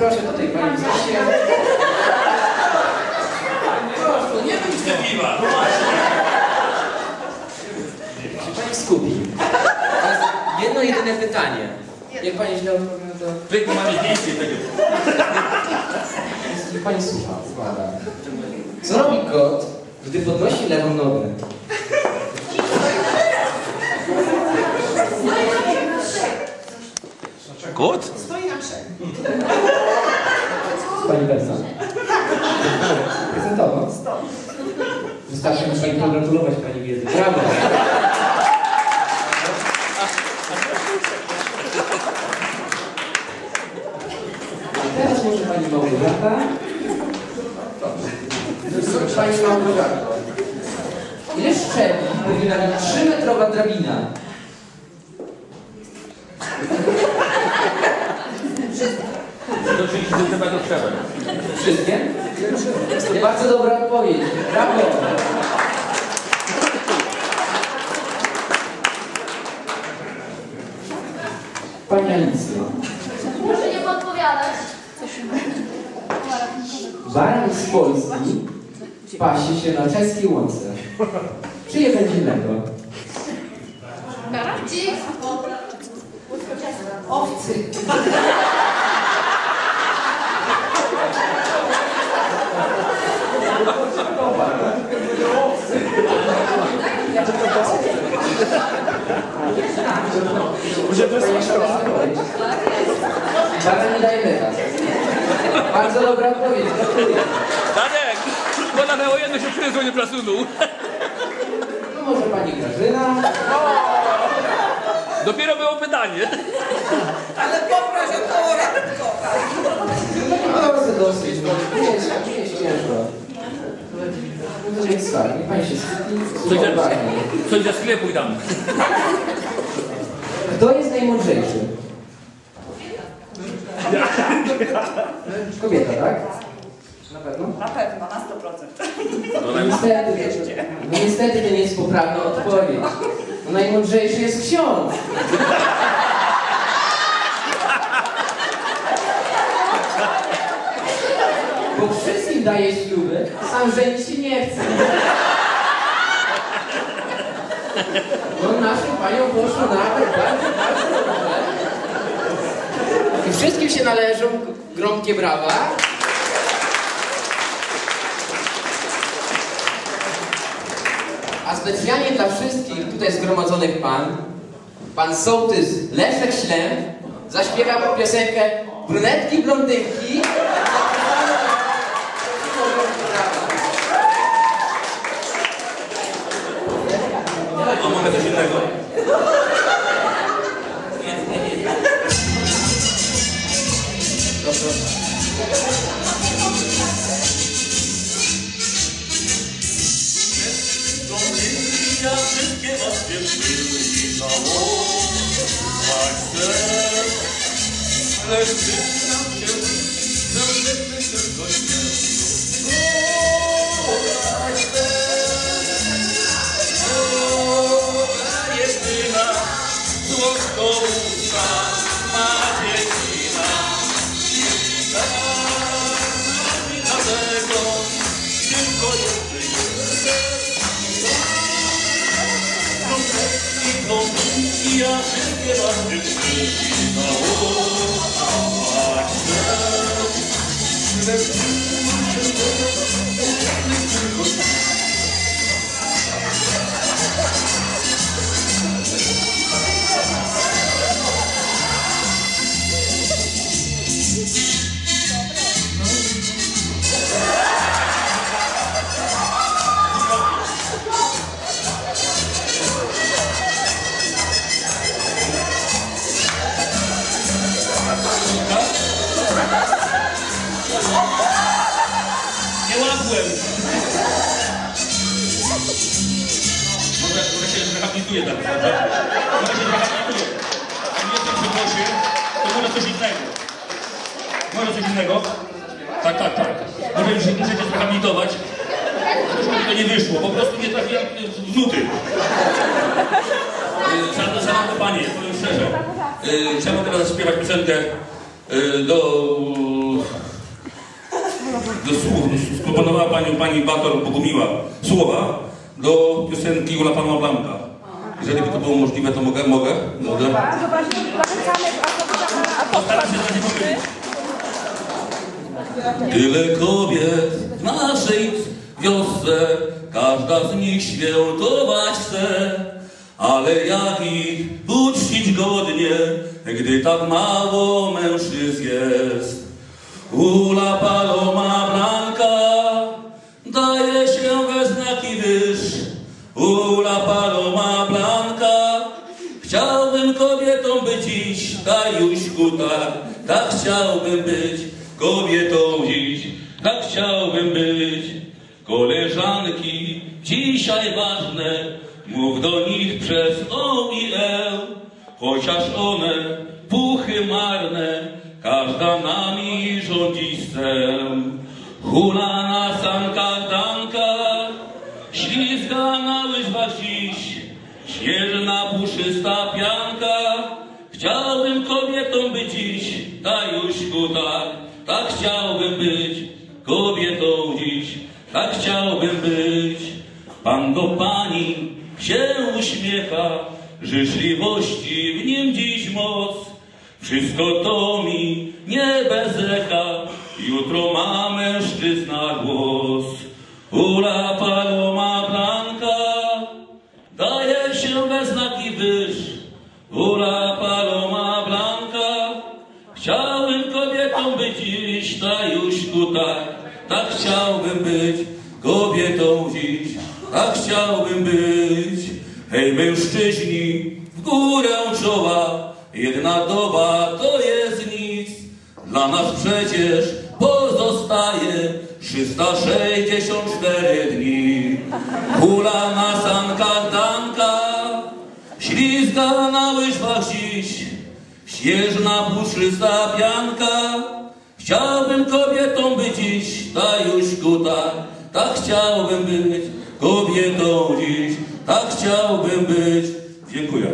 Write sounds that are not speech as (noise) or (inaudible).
proszę tutaj pani Zosię. Proszę, nie bądź Te piwa. się pani skupi. Teraz jedno jedyne pytanie. Jak pani źle odpowiada, to... Tylko mamy zdjęcie tego. Niech pani słucha, składa. Co robi kot, gdy podnosi lewą nogę? Kot? Stoi na trzech. (laughs) Pani Bersa. Prezentował. Wystarczy mi pani pogratulować pani wiedzy. Brawo. Teraz może pani Małgorzata. Dobrze. Pani Małgorzata. Ile szczebli powinna mieć 3-metrowa drabina? Do 30 cm trzeba. Wszystkie? To bardzo dobra odpowiedź. Brawo. Pani Alicjo. Proszę nie podpowiadać. Baran z Polski pasi się na czeskiej łące. Czyje będzie mleko? Dzik. Owcy. Baran nie daje mleka. Bardzo dobra odpowiedź. Tadek! Bo na jedno się przyjedzą nie plasunął. No może pani Grażyna. Dopiero było pytanie. Ale poproś o koło ratunkowe. No dobrze, dosyć. bo Nie jest, nie jest ciężko. To więc tak, niech pani się. Coś Słuchaj za, uważnie. coś za sklepu i tam. Kto jest najmądrzejszy? Kobieta, tak? Na pewno? Na pewno, na 100%. No niestety, no niestety to nie jest poprawna odpowiedź. No najmądrzejszy jest ksiądz. Bo wszystkim daje śluby, sam żenić się nie chce. No naszą panią poszło bardzo, bardzo dobrze. I wszystkim się należą gromkie brawa. A specjalnie dla wszystkich tutaj zgromadzonych pan, pan sołtys Leszek Ślem zaśpiewa piosenkę Brunetki, blondynki. wszystkie was dziewczyny na Let's chcę, lecz ty understood. Oh, my Innego? Tak, tak, tak. Może już muszę się zrehabilitować. Już mi to nie wyszło, po prostu nie trafiłem w nuty. Yy, Szanowne, szanowne panie, powiem szczerze. Yy, chciałbym teraz zaśpiewać piosenkę y, do, do słów, skomponowała pani, pani Bator Bogumiła słowa do piosenki Ula Palma Blanka. Jeżeli by to było możliwe, to mogę? Mogę? Mogę? Bardzo właśnie zachęcamy a. Tyle kobiet w naszej wiosce, każda z nich świętować chce, ale jak ich uczcić godnie, gdy tak mało mężczyzn jest? Ula Paloma Blanka daje się we znaki wyż. Ula Paloma Blanka Chciałbym kobietą być dziś, Dajuśku, tak, tak chciałbym być kobietą dziś, tak chciałbym być. Koleżanki, dzisiaj ważne, mów do nich przez O i E, chociaż one puchy marne, każda nami rządzi scem. Hula na sankach dankach, ślizga na łyżwach dziś, Śnieżna, puszysta pianka, chciałbym kobietą być dziś, Dajuśku, tak, tak chciałbym być kobietą dziś, tak chciałbym być. Pan do pani się uśmiecha, życzliwości w nim dziś moc. Wszystko to mi nie bez echa, jutro ma mężczyzna głos. Ula paloma blanka, Daje się we znaki wyż, ula paloma blanka. Chciałem kobietą być dziś, Tajuśku, tak, tak chciałbym być kobietą dziś, tak chciałbym być. Hej mężczyźni, w górę czoła, jedna doba to jest nic. Dla nas przecież pozostaje 364 dni. Kula na sankach danka, ślizga na łyżwach dziś, śnieżna puszysta pianka. Chciałbym kobietą być dziś, Tajuśku, tak, tak chciałbym być kobietą dziś, tak chciałbym być. Dziękuję.